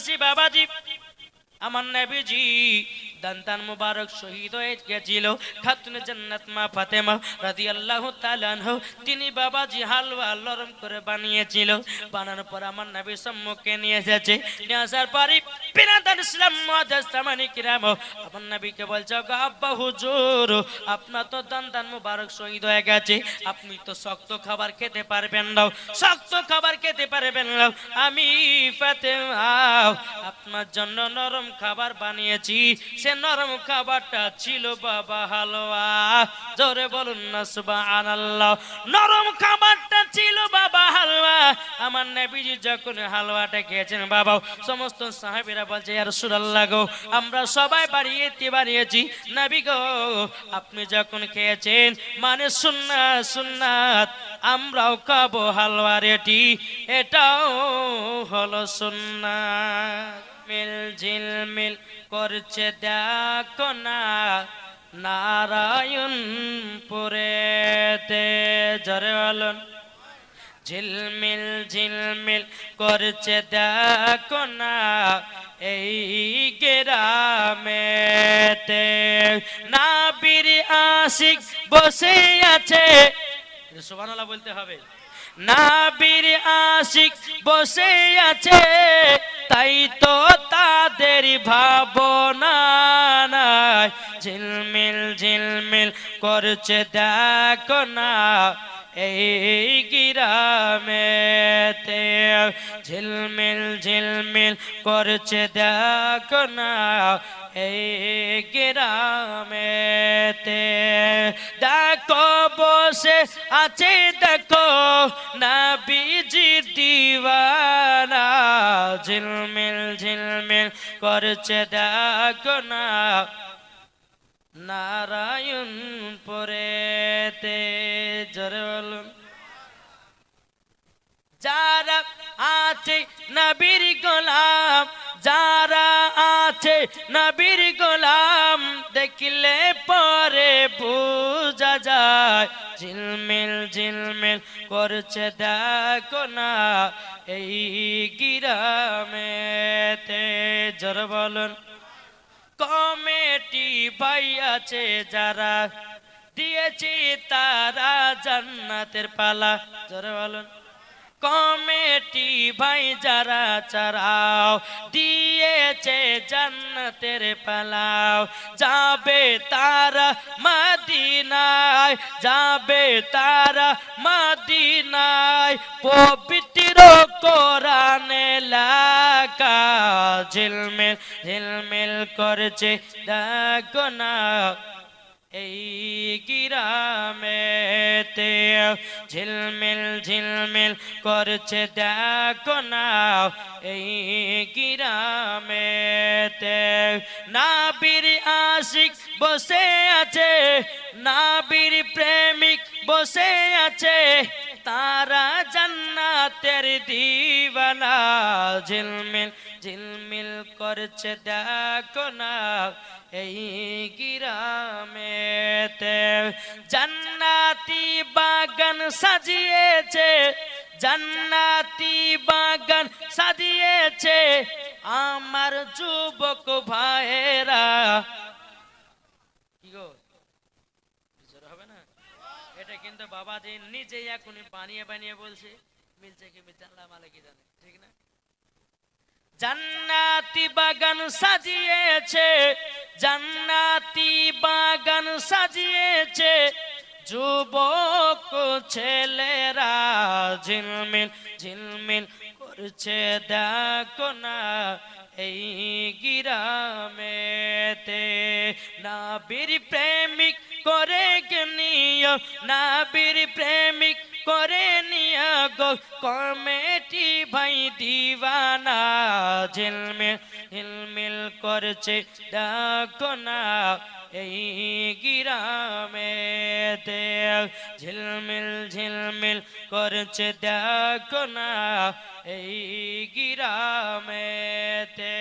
আসি বাবাজি। আমার নবীজি দান্তান মুবারক শহীদ হয়ে গেছিল। খাতুনে জান্নাত মা ফাতেমা রাদিয়াল্লাহু তাআলা আনহু, তিনি বাবাজি হালুয়া নরম করে বানিয়েছিল। বানানোর পর আমার নবী সম্মুখে নিয়ে এসেছে। নিয়ে আসার পরে বিনাদান ইসলাম মুআজ্জাজ সামানি কিরাম। আমার নবীকে বলছে আব্বা হুজুর, আপনার তো দান্তান মুবারক শহীদ হয়ে গেছে। আপনি তো শক্ত খাবার খেতে পারবেন না। শক্ত খাবার খেতে পারবেন না। আমি ফাতেমা, আপনার জন্য নরম খাবার বানিয়েছি। সে নরম খাবারটা ছিল বাবা হালুয়া জোরে বলুন না, সুবহানাল্লাহ। নরম খাবারটা ছিল বাবা হালুয়া আমার নবীজি যখন হালুয়াটা খেয়েছেন বাবা সমস্ত সাহাবীরা বলছে, ইয়া রাসূলুল্লাহ গো, আমরা সবাই বাড়িয়েতে বানিয়েছি। নবী গো, আপনি যখন খেয়েছেন মানে সুন্নাত সুন্নাত, আমরাও খাব হালুয়া রেটি। এটাও হলো সুন্নাত। মিল, ঝিলমিল করছে দেখো না নারায়ণ পুরেতে জরে বলুন। ঝিলমিল ঝিলমিল করছে দেখো না, এই গ্রামেতে নাবির আশিক বসে আছে। সুবহানাল্লাহ বলতে হবে। না নাবির আশিক বসে আছে। তাই তো তাদের ভাবনা নাই। ঝিলমিল ঝিলমিল করছে দেখো না। এই গিরামেতে ঝিলমিল ঝিলমিল করছে দেখো না। এই গ্রামেতে দেখো বসে আছে দেখো না বিজি দিওয়ানা। ঝিলমিল ঝিলমিল করছে দেখো না। নারায়ণ পরেতে জোরে বলুন। যারা আছে নবীর গোলাম, যারা আছে নবীর গোলাম, দেখলে পরে বুঝা যায়। ঝিলমিল ঝিলমিল করছে দেখো না এই গিরামেতে জোর বলুন, কমেটি ভাই আছে যারা, দিয়েছি তারা জান্নাতের পালা। জোরে বলুন। কমেটি ভাই যারা চারাও, দিয়েছে জান্নাতের পালাও। যাবে তারা মদিনায়, যাবে তারা মদিনায়। পবিত্র কোরআনে লাগা ঝিলমিল ঝিলমিল করছে দেখো না, এই গিরামেতে ঝিলমিল ঝিলমিল করছে দেখো না এই গিরামেতে। নাবির আশিক বসে আছে, নাবির প্রেমিক বসে আছে, তারা জান্নাতের দিবানা। ঝিলমিল ঝিলমিল করছে দেখো না এই গিরামেতে জান্নাতি বাগান সাজিয়েছে, জান্নাতি বাগান সাজিয়েছে আমার যুবক ভাইয়েরা। কি গো? জোর হবে না? এটা কিন্তু বাবাজি নিজেই এখনই বানিয়ে বানিয়ে বলছে কি না? জান্নাতি বাগান সাজিয়েছে জান্নাতি বাগান সাজিয়েছে যুবক ছেলেরা ঝিলমিল ঝিলমিল করছে দেখো না এই গিরামেতে। নাবির প্রেমিক করে নিয় নাবির প্রেমিক করে নিয়া গো কমেটি ভাই ঝিলমিল ঝিলমিল করছে দেখো না এই গিরামে ঝিলমিল ঝিলমিল করছে দেখো না এই গিরামেতে